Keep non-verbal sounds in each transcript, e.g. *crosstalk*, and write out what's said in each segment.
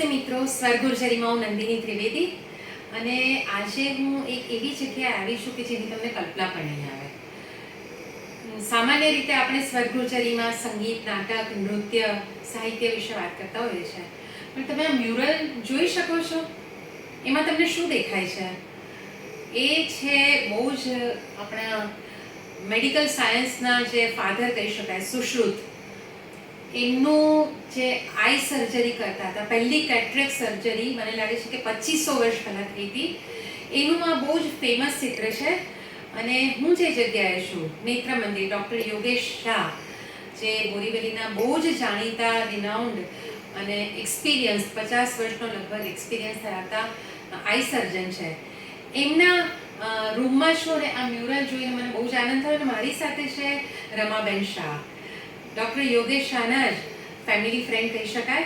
નમસ્તે મિત્રો સ્વર્ગુર્જરીમાં હું નંદિની ત્રિવેદી. અને આજે હું એક એવી જગ્યાએ આવી છું કે જેની તમને કલ્પના પણ નહીં આવે. સામાન્ય રીતે આપણે સ્વર્ગુર્જરીમાં સંગીત, નાટક, નૃત્ય, સાહિત્ય વિશે વાત કરતા હોઈએ છીએ. પણ તમે આ મ્યુરલ જોઈ શકો છો? એમાં તમને શું દેખાય છે? એ છે બહુ જ આપણા મેડિકલ સાયન્સના જે ફાધર કહી શકાય, સુશ્રુત. એમનું જે આઈ સર્જરી કરતા હતા, પહેલી કેટ્રેક સર્જરી મને લાગે છે કે પચીસો વર્ષ પહેલાં થઈ હતી. એનું આ બહુ જ ફેમસ ચિત્ર છે અને હું જે જગ્યાએ છું, નેત્ર મંદિર, ડૉક્ટર યોગેશ શાહ, જે બોરીવલીના બહુ જ જાણીતા રિનાઉન્ડ અને એક્સપિરિયન્સ પચાસ વર્ષનો લગભગ એક્સપિરિયન્સ ધરાવતા આઈ સર્જન છે. એમના રૂમમાં છું અને આ મ્યુરલ જોઈને મને બહુ જ આનંદ થયો અને મારી સાથે છે રમાબેન શાહ. ડૉક્ટર યોગેશ શાહના જ ફેમિલી ફ્રેન્ડ કહી શકાય.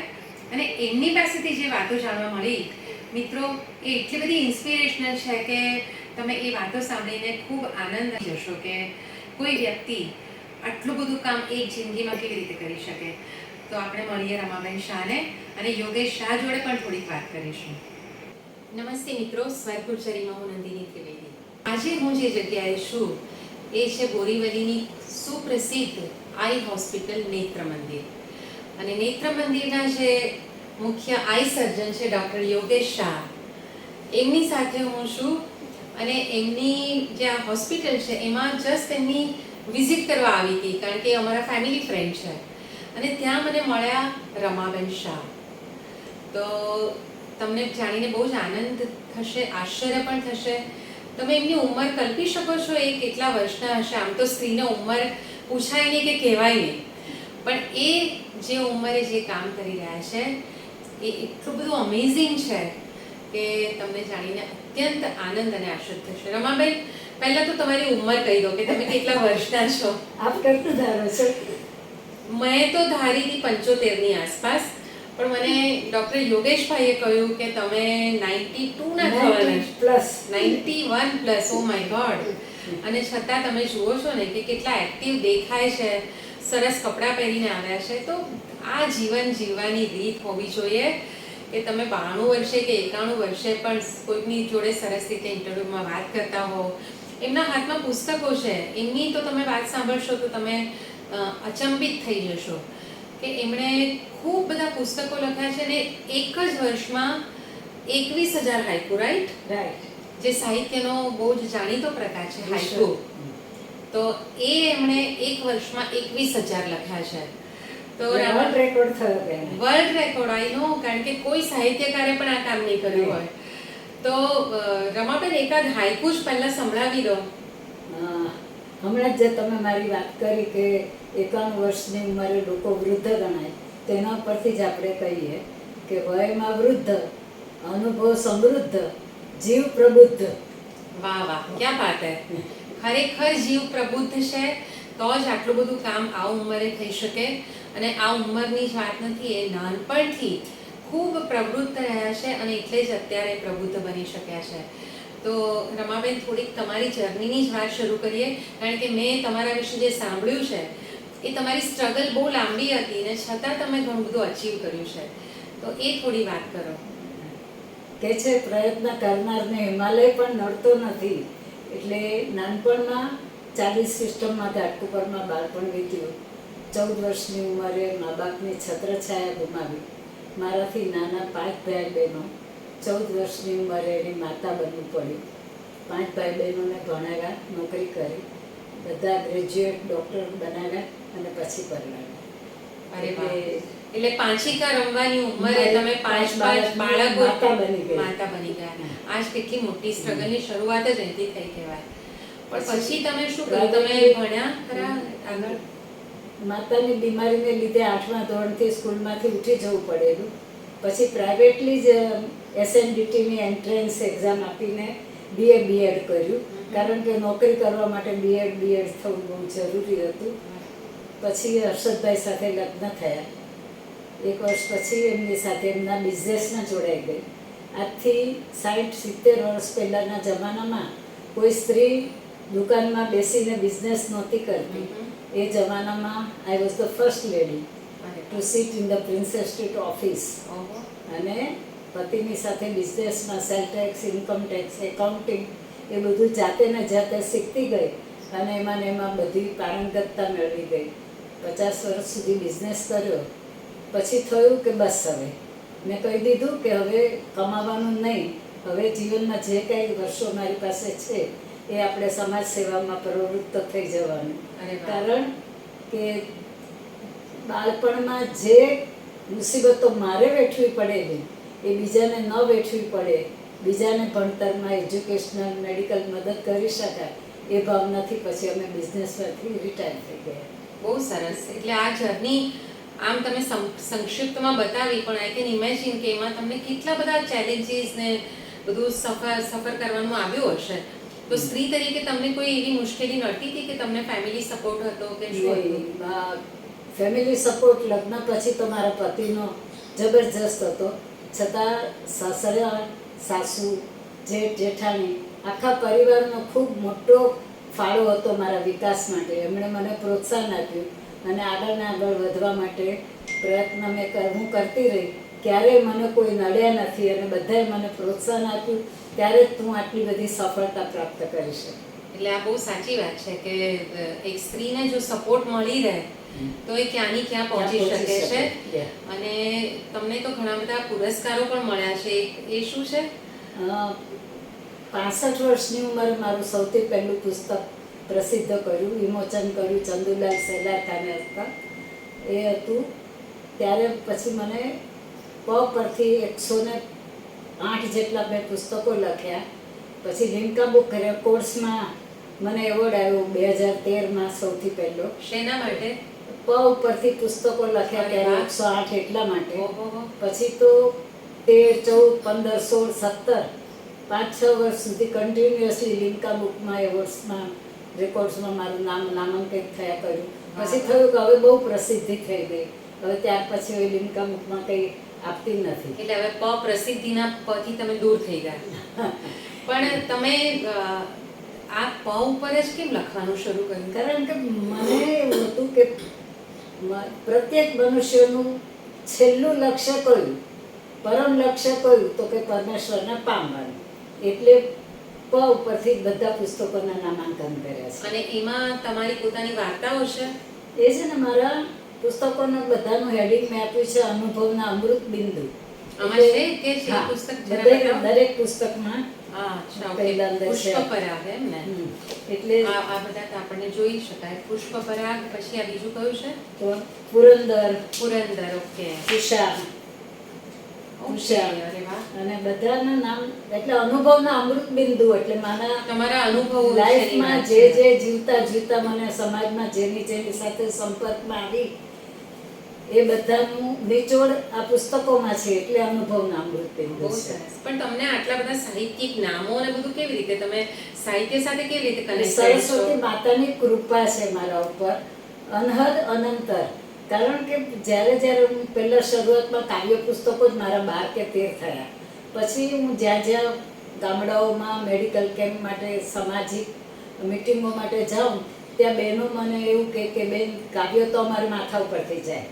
અને એમની પાસેથી જે વાતો જાણવા મળી, મિત્રો, એ એટલી બધી ઇન્સ્પિરેશનલ છે કે તમે એ વાતો સાંભળીને ખૂબ આનંદ જશો કે કોઈ વ્યક્તિ આટલું બધું કામ એક જિંદગીમાં કેવી રીતે કરી શકે. તો આપણે મળીએ રમાબેન શાહને અને યોગેશ શાહ જોડે પણ થોડીક વાત કરીશું. નમસ્તે મિત્રો સ્વર્ગુર્જરીમાં હું નંદિની ત્રિવેદી. આજે હું જે જગ્યાએ છું, એ છે બોરીવલીની સુપ્રસિદ્ધ આઈ હોસ્પિટલ નેત્ર મંદિર. અને નેત્ર મંદિરના જે મુખ્ય આઈ સર્જન છે, ડૉક્ટર યોગેશ શાહ, એમની સાથે હું છું અને એમની જે આ હોસ્પિટલ છે, એમાં જસ્ટ એમની વિઝિટ કરવા આવી હતી, કારણ કે અમારા ફેમિલી ફ્રેન્ડ છે. અને ત્યાં મને મળ્યા રમાબેન શાહ. તો તમને જાણીને બહુ જ આનંદ થશે, આશ્ચર્ય પણ થશે. તમે એમની ઉંમર કલ્પી શકો છો, એ કેટલા વર્ષના હશે? આમ તો સ્ત્રીને ઉંમર પૂછાય નહીં કે કહેવાય નહીં. પણ એ જે ઉંમરે જે કામ કરી રહ્યા છે એ એટલું બધું અમેઝિંગ છે કે તમને જાણીને અત્યંત આનંદ અને આશ્ચર્ય થશે. રમાબેન પહેલાં તો તમારી ઉંમર કહી દો કે તમે કેટલા વર્ષના છો? આપ કેટલું ધારો છો. મેં તો ધારી હતી પંચોતેરની આસપાસ પણ મને ડૉક્ટર યોગેશભાઈએ કહ્યું કે તમે નાઇન્ટી ટુના થવાના છો. Plus. Ninety one plus. Oh my god અને છતાં તમે જુઓ છો ને કે કેટલા એક્ટિવ દેખાય છે, સરસ કપડાં પહેરીને આવ્યા છે, તો આ જીવન જીવવાની રીત હોવી જોઈએ કે તમે બાણું વર્ષે કે એકાણું વર્ષે પણ કોઈકની જોડે સરસ રીતે ઇન્ટરવ્યૂમાં વાત કરતા હો એમના હાથમાં પુસ્તકો છે, એમની તો તમે વાત સાંભળશો તો તમે અચંબિત થઈ જશો કે એમણે ખૂબ બધા પુસ્તકો લખ્યા છે અને એક જ વર્ષમાં એકવીસ હજાર હાઈકુ રાઈટ રાઈટ જે સાહિત્યનો બહુ જ જાણીતો પ્રકાર છે હાઈકુ તો એ એમણે એક વર્ષમાં એકવીસ હજાર લખ્યા છે. તો વર્લ્ડ રેકોર્ડ થયો વર્લ્ડ રેકોર્ડ આઈ નો કારણ કે કોઈ સાહિત્યકારે પણ આ કામ નહીં કર્યું હોય. તો રમાબેન એકાદ હાઈકુ જ પહેલા સંભળાવી દો. હમણાં જ જે તમે મારી વાત કરી કે એકાવન વર્ષની ઉંમરે લોકો વૃદ્ધ ગણાય તેના પરથી જ આપણે કહીએ કે વયમાં વૃદ્ધ અનુભવ સમૃદ્ધ જીવ પ્રબુદ્ધ વાહ વાહ. ક્યાં વાત હે? ખરેખર જીવ પ્રબુદ્ધ છે તો જ આટલું બધું કામ આ ઉંમરે થઈ શકે. અને આ ઉંમરની જ વાત નથી, એ નાનપણથી ખૂબ પ્રવૃત્ત રહ્યા છે અને એટલે જ અત્યારે પ્રબુદ્ધ બની શક્યા છે. તો રમાબેન, થોડીક તમારી જર્નીની જ વાત શરૂ કરીએ, કારણ કે મેં તમારા વિશે જે સાંભળ્યું છે, એ તમારી સ્ટ્રગલ બહુ લાંબી હતી ને છતાં તમે ઘણું બધું અચીવ કર્યું છે. તો એ થોડી વાત કરો. કે છે પ્રયત્ન કરનારને હિમાલય પણ નડતો નથી. એટલે નાનપણમાં ચાલીસ સિસ્ટમમાં ઘાટકુપરમાં બાળપણ વીત્યું. ચૌદ વર્ષની ઉંમરે મા બાપની છત્રછાયા ગુમાવી. મારાથી નાના પાંચ ભાઈ બહેનો. ચૌદ વર્ષની ઉંમરે એની માતા બનવું પડ્યું. પાંચ ભાઈ બહેનોને ભણાવ્યા નોકરી કરી. બધા ગ્રેજ્યુએટ ડૉક્ટર બનાવ્યા અને પછી પરણાવ્યા. વાહ. એટલે પાંચીકા રમવાની ઉંમરે તમે પાંચ પાંચ બાળક માતા બની ગઈ. માતા બની ગયા. આજ કેટલી મોટી સ્ટ્રગલની શરૂઆત જ અહીંથી થઈ કહેવાય. પણ પછી તમે શું કર્યું તમે ભણ્યા ખરા? આગળ? માતાની બીમારીને લીધે આઠમા ધોરણથી સ્કૂલમાંથી ઉઠી જવું પડેલું. પછી પ્રાઇવેટલી જ એસએનડીટીની એન્ટ્રન્સ એક્ઝામ આપીને બીએ બીએડ કર્યું. કારણ કે નોકરી કરવા માટે બીએડ બીએડ થવું બહુ જરૂરી હતું. પછી હર્ષદભાઈ સાથે લગ્ન થયા. એક વર્ષ પછી એમની સાથે એમના બિઝનેસમાં જોડાઈ ગઈ. આજથી સાઠ સિત્તેર વર્ષ પહેલાંના જમાનામાં કોઈ સ્ત્રી દુકાનમાં બેસીને બિઝનેસ નહોતી કરતી. એ જમાનામાં I was the first lady to sit in the Princess Street office અને પતિની સાથે બિઝનેસમાં sale tax income tax accounting એ બધું જાતે ને જાતે શીખતી ગઈ અને એમાં ને એમાં બધી પારંગતતા મેળવી ગઈ. પચાસ વર્ષ સુધી બિઝનેસ કર્યો. પછી થયું કે બસ હવે. મેં કહી દીધું કે હવે કમાવાનું નહીં. હવે જીવનમાં જે કાંઈ વર્ષો મારી પાસે છે એ આપણે સમાજ સેવામાં પ્રવૃત્ત થઈ જવાનું. અને કારણ કે બાળપણમાં જે મુસીબતો મારે વેઠવી પડેલી એ બીજાને ન વેઠવી પડે બીજાને ભણતરમાં એજ્યુકેશનલ મેડિકલ મદદ કરી શકાય એ ભાવનાથી પછી અમે બિઝનેસમાંથી રિટાયર થઈ ગયા. બહુ સરસ. એટલે આ જર્ની આમ તમે સંક્ષિપ્તમાં બતાવી પણ આઈ કેન ઇમેજિન કે એમાં તમને કેટલા બધા ચેલેન્જીસ ને બધું સફર સફર કરવાનું આવ્યું હશે. તો સ્ત્રી તરીકે તમને કોઈ એવી મુશ્કેલી નડતી હતી કે તમને ફેમિલી સપોર્ટ હતો કે શું ફેમિલી સપોર્ટ લગ્ન પછી તો મારા પતિનો જબરજસ્ત હતો. છતાં સાસરા સાસુ જેઠ જેઠાણી આખા પરિવારનો ખૂબ મોટો ફાળો હતો મારા વિકાસ માટે. એમણે મને પ્રોત્સાહન આપ્યું. અને આગળ ને આગળ વધવા માટે પ્રયત્ન મેં કર- હું કરતી રહી. ક્યારેય મને કોઈ નડ્યા નથી અને બધાએ મને પ્રોત્સાહન આપ્યું ત્યારે જ હું આટલી બધી સફળતા પ્રાપ્ત કરી શકી. એટલે આ બહુ સાચી વાત છે કે એક સ્ત્રીને જો સપોર્ટ મળી રહે તો એ ક્યાંની ક્યાં પહોંચી શકે છે? અને તમને તો ઘણા બધા પુરસ્કારો પણ મળ્યા છે. એ શું છે? પાસઠ વર્ષની ઉંમરે મારું સૌથી પહેલું પુસ્તક પ્રસિદ્ધ કર્યું વિમોચન કર્યું ચંદુલાલ સેલાર ખાને હતા. એ હતું. ત્યારે પછી મને પ પરથી એકસો ને આઠ જેટલા મેં પુસ્તકો લખ્યા. પછી લિમ્કા બુક કર્યા. કોર્સમાં મને એવોર્ડ આવ્યો બે હજાર તેરમાં સૌથી પહેલો. શેના માટે? પ ઉપરથી પુસ્તકો લખ્યા ત્યારે એકસો આઠ એટલા માટે. પછી તો તેર ચૌદ પંદર સોળ સત્તર પાંચ છ વર્ષ સુધી કન્ટિન્યુઅસલી લિમ્કા બુકમાં એવોર્ડ્સમાં રેકોર્ડ્સમાં મારું નામ નામાંકિત થયા કર્યું. પછી થયું કે હવે બહુ પ્રસિદ્ધિ થઈ ગઈ. હવે ત્યાર પછી હવે લિમ્કા બુકમાં કંઈ આપતી નથી. એટલે હવે પ પ્રસિદ્ધિના પથી તમે દૂર થઈ ગયા. પણ તમે આ પ ઉપર જ કેમ લખવાનું શરૂ કર્યું? કારણ કે મને એવું હતું કે પ્રત્યેક મનુષ્યનું છેલ્લું લક્ષ્ય કયું? પરમ લક્ષ્ય કયું? તો કે પરમેશ્વરને પામવાનું. એટલે પ ઉપરથી બધા પુસ્તકોના નામાંકન કર્યા છે. અને એમાં તમારી પોતાની વાર્તાઓ છે? એ છે ને મારા પુસ્તકોના બધાનું હેડિંગ મેં આપ્યું છે અનુભવના અમૃત બિંદુ. દરેક પુસ્તકમાં એટલે આ બધા આપણને જોઈ શકાય. પુષ્પ પરાગ પછી આ બીજું કયું છે? પુરંદર. પુરંદર ઓકે. વાહ અને બધાના નામ એટલે અનુભવના અમૃત બિંદુ એટલે મારા તમારા અનુભવ લાઈફમાં જે જે જીવતા જીવતા મને સમાજમાં જેની જેની સાથે સંપર્કમાં આવી એ બધાનું નિચોડ આ પુસ્તકોમાં છે એટલે અનુભવના અમૃત બિંદુ છે. પણ તમને આટલા બધા સાહિત્યિક નામો અને બધું કેવી રીતે? તમે સાહિત્ય સાથે કેવી રીતે કનેક્ટ સરસ્વતી માતાની કૃપા છે મારા ઉપર. અનહદ અનંતર. કારણ કે જ્યારે જ્યારે હું પહેલા શરૂઆતમાં કાવ્ય પુસ્તકો જ મારા બાર કે તેર થયા. પછી હું જ્યાં જ્યાં ગામડાઓમાં મેડિકલ કેમ્પ માટે સામાજિક મિટિંગો માટે જાઉં ત્યાં બહેનો મને એવું કહે કે બેન કાવ્ય તો અમારે માથા ઉપર થઈ જાય.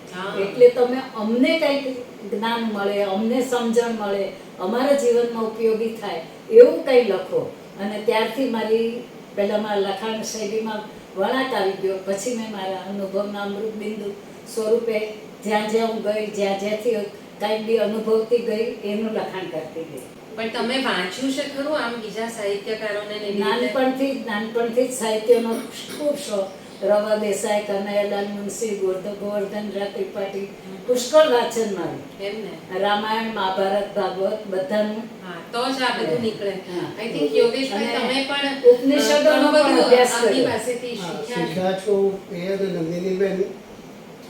એટલે તમે અમને કંઈક જ્ઞાન મળે અમને સમજણ મળે અમારા જીવનમાં ઉપયોગી થાય એવું કંઈ લખો. અને ત્યારથી મારી પહેલાં મારા લખાણ શૈલીમાં વળાંક આવી ગયો. પછી મેં મારા અનુભવના અમૃત બિંદુ સ્વરૂપે જ્યાં જ્યાં હું ગઈ જ્યાં જ્યાંથી કંઈ બી અનુભવતી ગઈ એનું લખાણ કરતી ગઈ. પણ તમે વાંચ્યું છે ખરું આમ બીજા સાહિત્યકારોને? નાનપણથી નાનપણથી જ સાહિત્યનો ખૂબ શોખ. રવા દેસાઈ કનૈયાલાલ મુનશી ગોવર્ધન ત્રિપાઠી પુષ્કળ વાંચન મારું. એમ ને? રામાયણ મહાભારત ભાગવત બધાનું. તો જ આ બધું નીકળે. આઈ થિંક યોગેશભાઈ તમે પણ ઉપનિષદોનો પણ બધું આપની પાસેથી શીખ્યા શીખ્યા છો. એ અને નંદિનીબેન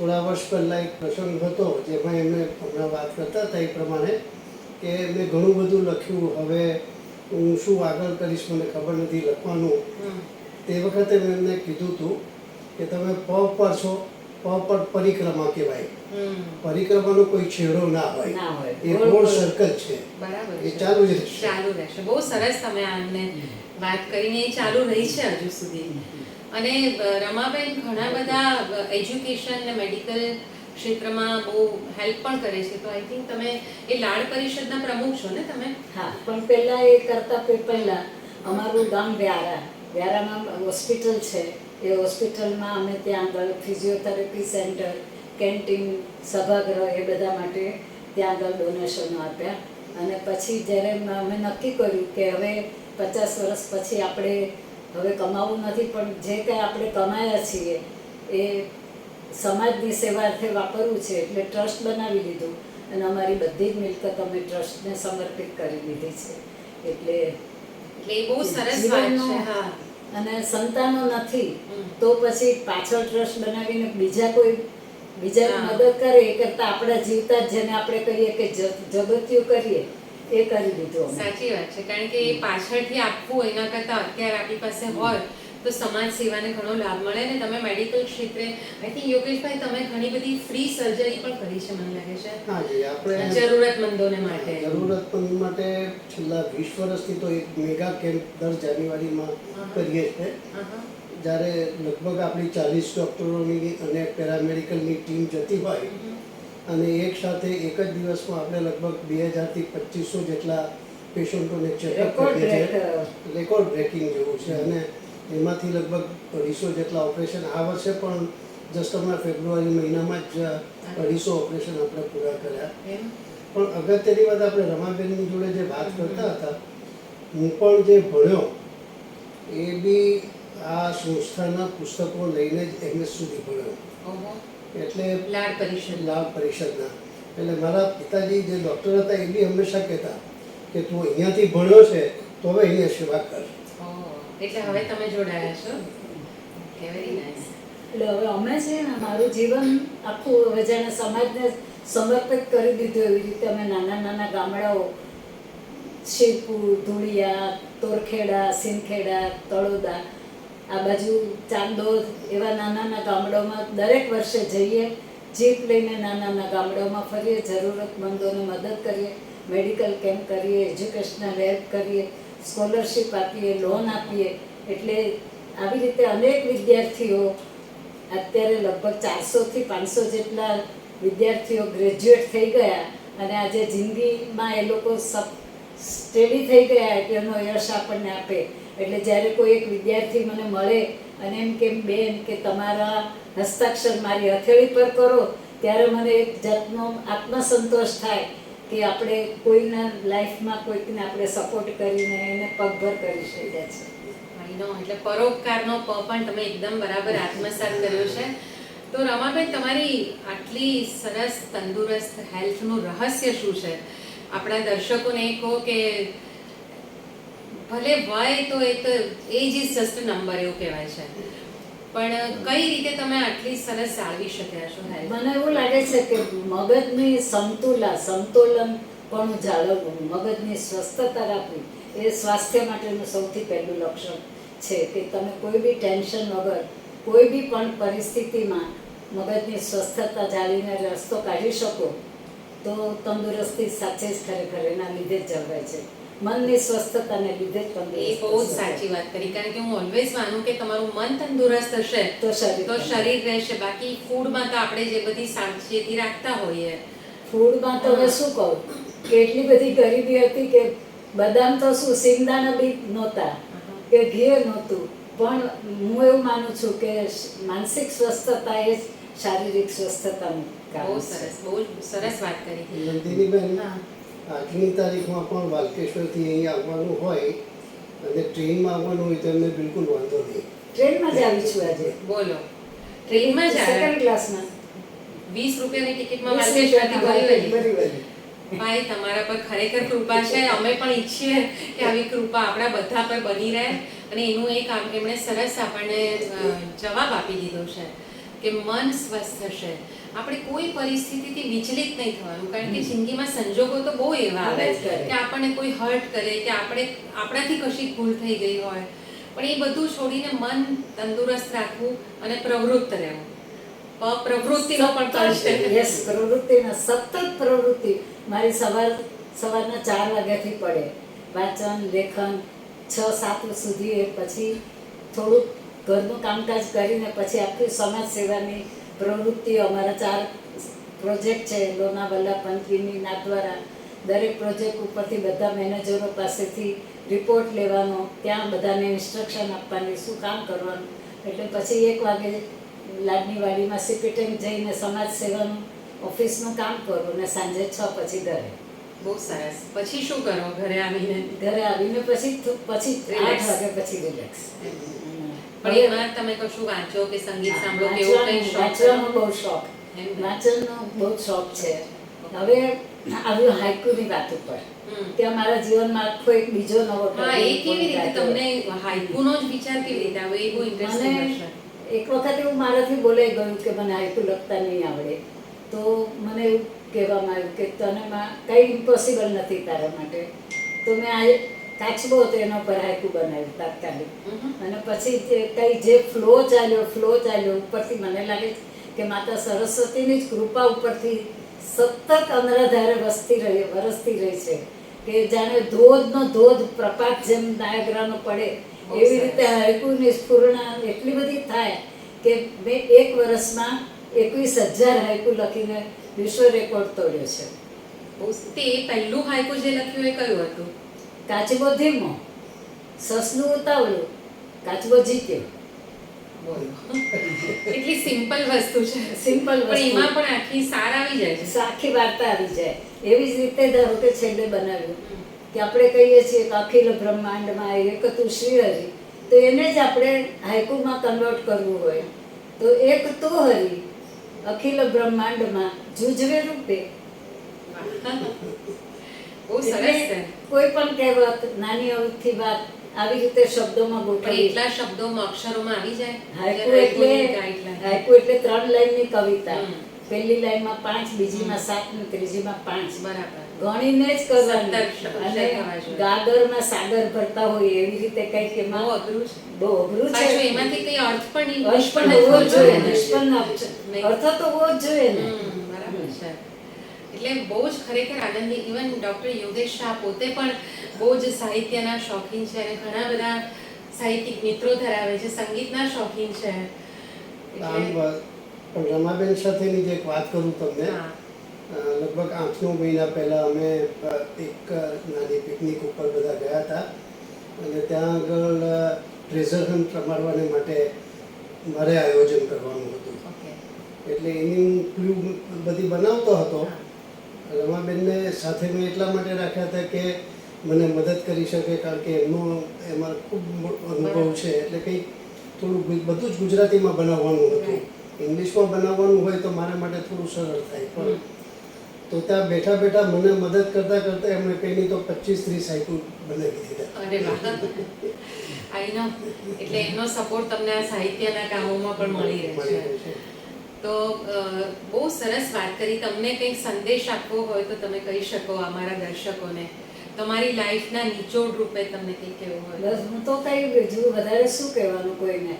થોડા વર્ષ પહેલાં એક પ્રસંગ હતો જેમાં એમને હમણાં વાત કરતા હતા એ પ્રમાણે કે મેં ઘણું બધું લખ્યું હવે હું શું આગળ કરીશ મને ખબર નથી લખવાનું તે વખતે મેં એમને કીધું હતું કે તમે પ પર છો પ પર પરિક્રમા કહેવાય. પરિક્રમાનો કોઈ છેડો ના હોય ના હોય. એ ગોળ. સર્કલ છે બરાબર એ. ચાલુ જ રહેશે. ચાલુ રહેશે બહુ સરસ તમે આમને વાત કરીને એ ચાલુ રહી છે હજુ સુધી અને રમાબેન ઘણા બધા એજ્યુકેશન ને મેડિકલ ક્ષેત્રમાં બહુ હેલ્પ પણ કરે છે. તો આઈ થિંક તમે એ લાડ પરિષદના પ્રમુખ છો ને તમે? હા, પણ પહેલાં એ કરતાં પે- પહેલાં અમારું ગામ વ્યારા. વ્યારામાં હોસ્પિટલ છે. એ હોસ્પિટલમાં અમે ત્યાં આગળ ફિઝિયોથેરાપી સેન્ટર કેન્ટીન સભાગૃહ એ બધા માટે ત્યાં આગળ ડોનેશનો આપ્યા. અને પછી જ્યારે અમે નક્કી કર્યું કે હવે પચાસ વર્ષ પછી આપણે હવે કમાવું નથી પણ જે કંઈ આપણે કમાયા છીએ એ સમાજની સેવાર્થે વાપરવું છે એટલે ટ્રસ્ટ બનાવી દીધું અને અમારી બધી જ મિલકત અમે ટ્રસ્ટને સમર્પિત કરી દીધી છે. એટલે એટલે એ બહુ સરસ વાત છે હા. અને સંતાનો નથી તો પછી પાછળ ટ્રસ્ટ બનાવીને બીજા કોઈ બીજાને. મદદ કરે એ કરતાં આપણા જીવતા જ જેને આપણે કહીએ કે જગત્યું કરીએ એ કરી દીધું સાચી વાત છે કારણ કે એ પાછળથી આપવું એના કરતાં અત્યારે આપણી પાસે હોય તો સમાજ સેવાને ઘણો લાભ મળે ને તમે મેડિકલ ક્ષેત્રે આઈ થિંક યોગેશભાઈ તમે ઘણી બધી ફ્રી સર્જરી પણ કરી છે મને લાગે છે. હા જી આપણે જરૂરતમંદોને માટે. જરૂરતમંદ માટે છેલ્લા વીસ વર્ષથી તો એક મેગા કેમ્પ દર જાન્યુઆરીમાં કરીએ છીએ હા, હા. જ્યારે લગભગ આપણી ચાલીસ ડૉક્ટરોની અને પેરામેડિકલની ટીમ જતી હોય અને એક સાથે એક જ દિવસમાં આપણે લગભગ બે હજારથી પચીસો જેટલા પેશન્ટોને ચેકઅપ કરીએ છીએ. રેકોર્ડ બ્રેકિંગ જેવું છે. અને એમાંથી લગભગ અઢીસો જેટલા ઓપરેશન આ વર્ષે પણ જસ્ટ હમણાં ફેબ્રુઆરી મહિનામાં જ અઢીસો ઓપરેશન આપણે પૂરા કર્યા. પણ અગત્યની વાત આપણે રમાબેનની જોડે જે વાત કરતા હતા હું પણ જે ભણ્યો એ બી આ સંસ્થાના પુસ્તકો લઈને જ એમએસ સુધી ભણ્યો ઓહો. એટલે લાડ પરિષદ. લાડ પરિષદના. એટલે મારા પિતાજી જે ડૉક્ટર હતા એ બી હંમેશા કહેતા કે તું અહીંયાથી ભણ્યો છે તો હવે અહીંયા સેવા કર. એટલે હવે તમે જોડાયા છો. વેરી નાઇસ એટલે હવે અમે છે ને મારું જીવન આખું હવે જેને સમાજને સમર્પિત કરી દીધું એવી રીતે અમે નાના નાના ગામડાઓ શિવપુર ધુળિયા તોરખેડા સિંદખેડા તળોદા આ બાજુ ચાંદોદ એવા નાના નાના ગામડાઓમાં દરેક વર્ષે જઈએ, જીપ લઈને નાના નાના ગામડાઓમાં ફરીએ, જરૂરતમંદોને મદદ કરીએ, મેડિકલ કેમ્પ કરીએ, એજ્યુકેશનલ હેલ્પ કરીએ, સ્કોલરશિપ આપીએ, લોન આપીએ. એટલે આવી રીતે અનેક વિદ્યાર્થીઓ અત્યારે લગભગ ચારસોથી પાંચસો જેટલા વિદ્યાર્થીઓ ગ્રેજ્યુએટ થઈ ગયા અને આજે જિંદગીમાં એ લોકો સબ સ્ટેડી થઈ ગયા એટલે એનો યશ આપણને આપે. એટલે જ્યારે કોઈ એક વિદ્યાર્થી મને મળે અને એમ કે, બેન, કે તમારા હસ્તાક્ષર મારી હથેળી પર કરો, ત્યારે મને એક જાતનો આત્મસંતોષ થાય કે આપણે કોઈના લાઈફમાં કોઈકને આપણે સપોર્ટ કરીને એને પગભર કરી શક્યા છે. એટલે પરોપકારનો પ પણ તમે એકદમ બરાબર આત્મસાત કર્યો છે. તો રમાબેન, તમારી આટલી સરસ, તંદુરસ્ત હેલ્થનું રહસ્ય શું છે? આપણા દર્શકોને કહો કે ભલે વય તો એ તો એજ ઇઝ જસ્ટ નંબર એવું કહેવાય છે. પણ કઈ રીતે તમે આટલી સરસ સાળવી શક્યા છો મને એવું લાગે છે કે મગજની સમતુલા સંતુલન પણ જાળવવું. મગજની સ્વસ્થતા રાખવી એ સ્વાસ્થ્ય માટેનું સૌથી પહેલું લક્ષણ છે કે તમે કોઈ બી ટેન્શન વગર, કોઈ બી પણ પરિસ્થિતિમાં મગજની સ્વસ્થતા જાળવીને રસ્તો કાઢી શકો, તો તંદુરસ્તી સાચે જ ખરેખર એના લીધે જ જળવાય છે. મનની સ્વસ્થતાને લીધે જ એ બહુ જ સાચી વાત કરી. કારણ કે હું ઓલવેઝ માનું કે તમારું મન તંદુરસ્ત હશે તો શરીર તો શરીર રહેશે. બાકી ફૂડમાં તો આપણે જે બધી સાવચેતી રાખતા હોઈએ. ફૂડમાં તો હવે શું કહું? કે એટલી બધી ગરીબી હતી કે બદામ તો શું સિંગદાણા બી નહોતા કે ઘી નહોતું. પણ હું એવું માનું છું કે માનસિક સ્વસ્થતા એ શારીરિક સ્વસ્થતાનું બહુ સરસ બહુ સરસ વાત કરી. નંદિનીબેન હા. આજની તારીખમાં પણ વાલકેશ્વરથી અહીં આવવાનું હોય અને ટ્રેનમાં આવવાનું હોય તો એમને બિલકુલ વાંધો નહીં. ટ્રેનમાં જ આવી છું આજે. બોલો. ટ્રેનમાં જ સેકન્ડ ક્લાસમાં વીસ રૂપિયાની ટિકિટમાં વાલકેશ્વરથી બોરીવલી. બોરીવલી. ભાઈ તમારા પર ખરેખર કૃપા છે. અમે પણ ઈચ્છીએ કે આવી કૃપા આપણા બધા પર બની રહે અને એનું એક આમ- એમણે સરસ આપણને જવાબ આપી દીધો છે કે મન સ્વસ્થ હશે આપણે કોઈ પરિસ્થિતિથી વિચલિત નહીં થવાનું કારણ કે જિંદગીમાં સંજોગો તો બહુ એવા આવે કે આપણને કોઈ હર્ટ કરે કે આપણે આપણાથી કશી ભૂલ થઈ ગઈ હોય. પણ એ બધું છોડીને મન તંદુરસ્ત રાખવું અને પ્રવૃત્ત રહેવું. પ્રવૃત્તિનો પણ છે. યસ પ્રવૃત્તિના સતત પ્રવૃત્તિ મારી સવાર સવારના ચાર વાગ્યાથી પડે. વાંચન લેખન છ સાત સુધી એ પછી થોડુંક ઘરનું કામકાજ કરીને પછી આખી સમાજ સેવાની પ્રવૃત્તિઓ અમારા ચાર પ્રોજેક્ટ છે લોનાવાલા ના દ્વારા. દરેક પ્રોજેક્ટ ઉપરથી બધા મેનેજરો પાસેથી રિપોર્ટ લેવાનો ત્યાં બધાને ઇન્સ્ટ્રક્શન આપવાની શું કામ કરવાનું. એટલે પછી એક વાગે લાડની વાડીમાં સીપીટેમ જઈને સમાજ સેવાનું ઓફિસનું કામ કરું ને સાંજે છ પછી ઘરે. બહુ સરસ. પછી શું કરો? ઘરે આવીને? ઘરે આવીને પછી પછી. આઠ વાગે પછી રિલેક્સ પણ એમાં તમે કશું વાંચો કે સંગીત સાંભળો કે એવું કંઈ શોખ વાંચવાનો બહુ શોખ. વાંચનનો બહુ શોખ છે. હવે આવ્યું હાઈકુની વાત ઉપર. ત્યાં મારા જીવનમાં આખો એક બીજો નવો હા એ કેવી રીતે તમને હાઈકુનો જ વિચાર કેવી રીતે આવ્યો એ બહુ ઇન્ટરેસ્ટિંગ હશે. એક વખત એવું મારાથી બોલાઈ ગયું કે મને હાઈકુ લખતા નહીં આવડે. તો મને એવું કહેવામાં આવ્યું કે તને કઈ ઇમ્પોસિબલ નથી તારા માટે. તો મેં આ કાચબો હતો એના પર હાઈકુ બનાવ્યું તાત્કાલિક. અને પછી જે કઈ જે ફ્લો ચાલ્યો ફ્લો ચાલ્યો ઉપરથી મને લાગે છે કે માતા સરસ્વતીની જ કૃપા ઉપરથી સતત અનરાધારે વસતી રહી વરસતી રહી છે. કે જાણે ધોધનો ધોધ પ્રપાત જેમ નાયગ્રાનો પડે એવી રીતે હાઈકુની સ્ફુરણા એટલી બધી થાય કે મેં એક વર્ષમાં એકવીસ હજાર હાઈકુ લખીને વિશ્વ રેકોર્ડ તોડ્યો છે. તે પહેલું હાઈકુ જે લખ્યું એ કયું હતું? કાચબો ધીમો સસલું ઉતાવળું કાચબો જીત્યો. એટલી સિમ્પલ વસ્તુ છે. પણ વસ્તુ. એમાં પણ આખી સાર આવી જાય છે. આખી વાર્તા આવી જાય. એવી જ રીતે ધારો કે છેલ્લે બનાવ્યું. કે આપણે કહીએ છીએ કે અખિલ બ્રહ્માંડમાં એક તું શ્રીહરિ. તો એને જ આપણે હાઇકુમાં કન્વર્ટ કરવું હોય. તો એક તો હરિ અખિલ બ્રહ્માંડમાં જુજવે રૂપે. *laughs* બહુ સરસ છે. કોઈ પણ કહેવત નાની અવથી વાત આવી રીતે શબ્દોમાં ગોઠવી. એટલા શબ્દોમાં અક્ષરોમાં આવી જાય. હાઈકુ એટલે હાઈકુ એટલે. ત્રણ લાઈનની કવિતા. પહેલી લાઈનમાં પાંચ બીજીમાં સાત ને ત્રીજીમાં પાંચ. બરાબર. ગણીને જ કરવાનું. અને ગાગરમાં સાગર ભરતા હોય એવી રીતે કંઈક એમાં અઘરું છે. બહુ અઘરું છે. એમાંથી કઈ અર્થ પણ અર્થ પણ હોવો જોઈએ. અર્થ તો હોવો જ જોઈએ ને. એટલે બહુ જ ખરેખર આનંદી ઇવન ડૉક્ટર યોગેશ શાહ પોતે પણ બહુ જ સાહિત્યના શોખીન છે અને ઘણા બધા સાહિત્યિક મિત્રો ધરાવે છે સંગીતના શોખીન છે. આમ પણ રમાબેન સાથેની જે વાત કરું તમને લગભગ આઠ નવ મહિના પહેલાં અમે એક નાની પિકનિક ઉપર બધા ગયા હતા. અને ત્યાં આગળ ટ્રેઝર હન્ટ રમાડવાને માટે મારે આયોજન કરવાનું હતું. એટલે એની હું બધી બનાવતો હતો. રમાબેનને સાથે મેં એટલા માટે રાખ્યા હતા કે મને મદદ કરી શકે કારણ કે એમનો એમાં ખૂબ અનુભવ છે. એટલે કંઈક થોડું બધું જ ગુજરાતીમાં બનાવવાનું હતું. ઇંગ્લિશમાં બનાવવાનું હોય તો મારા માટે થોડું સરળ થાય પણ તો ત્યાં બેઠા બેઠા મને મદદ કરતા કરતા એમણે કંઈ તો પચીસ ત્રીસ સાયકલ બનાવી દીધા. અરે વાહ. આઈ નો. એટલે એમનો સપોર્ટ તમને આ સાહિત્યના કામોમાં પણ મળી રહે છે તો બહુ સરસ વાત કરી. તમને કંઈક સંદેશ આપવો હોય તો તમે કહી શકો અમારા દર્શકોને. તમારી લાઈફના નિચોડ રૂપે તમને કંઈક કહેવું હોય બસ હું તો કંઈ બીજું વધારે શું કહેવાનું કોઈને?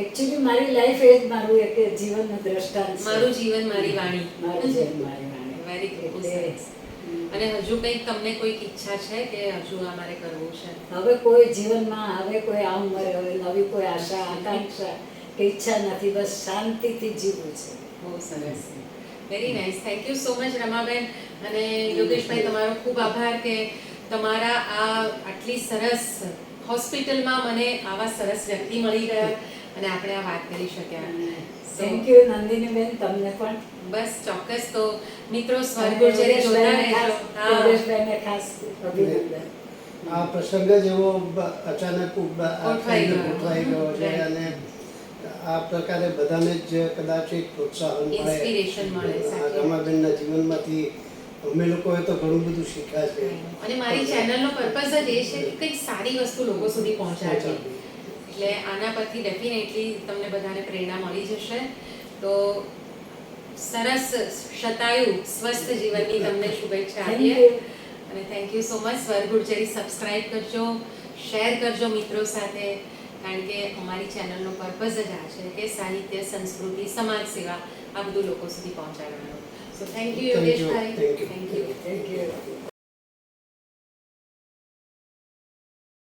એકચ્યુઅલી મારી લાઈફ એ જ મારું એક જીવનનું દ્રષ્ટાંત મારું જીવન મારી વાણી. મારું જીવન મારી વાણી. Very good. અને હજુ કંઈક તમને કોઈક ઈચ્છા છે કે હજુ અમારે કરવું છે? હવે કોઈ જીવનમાં હવે કોઈ આ ઉંમરે હવે નવી કોઈ આશા આકાંક્ષા ઈચ્છા નથી બસ શાંતિથી જીવવું છે. બહુ સરસ. Very nice thank you so much Ramaben. અને યોગેશભાઈ તમારો ખૂબ આભાર કે તમારા આ આટલી સરસ હોસ્પિટલમાં મને આવા સરસ વ્યક્તિ મળી ગયા અને આપણે આ વાત કરી શક્યા. થેન્ક યુ નંદિનીબેન તમને પણ. બસ ચોક્કસ તો મિત્રો સ્વર્ગુર્જરી જોતા રહેજો યોગેશભાઈને ખાસ અભિનંદન. આ પ્રસંગ જ એવો અચાનક ઉ- બ- આ ગોઠવાઈ થઈને ગયો. છે અને આ પ્રકારે બધાને જ કદાચ એક પ્રોત્સાહન મળે. રમાબેનના જીવનમાંથી અમે લોકોએ તો ઘણું બધું શીખ્યા છે. અને મારી ચેનલનો પર્પઝ જ એ છે કે કંઈક સારી વસ્તુ લોકો સુધી પહોંચાડવી. એટલે આના પરથી ડેફિનેટલી તમને બધાને પ્રેરણા મળી જશે. તો સરસ શતાયુ સ્વસ્થ જીવનની તમને શુભેચ્છા આપીએ. અને થેન્ક યુ સો મચ સ્વર ગુર્જરી સબસ્ક્રાઇબ કરજો શેર કરજો મિત્રો સાથે. કારણ કે અમારી ચેનલનો પર્પઝ જ આ છે કે સાહિત્ય સંસ્કૃતિ સમાજ સેવા આ બધું લોકો સુધી પહોંચાડવાનું. So thank you Yogeshbhai. Thank you thank you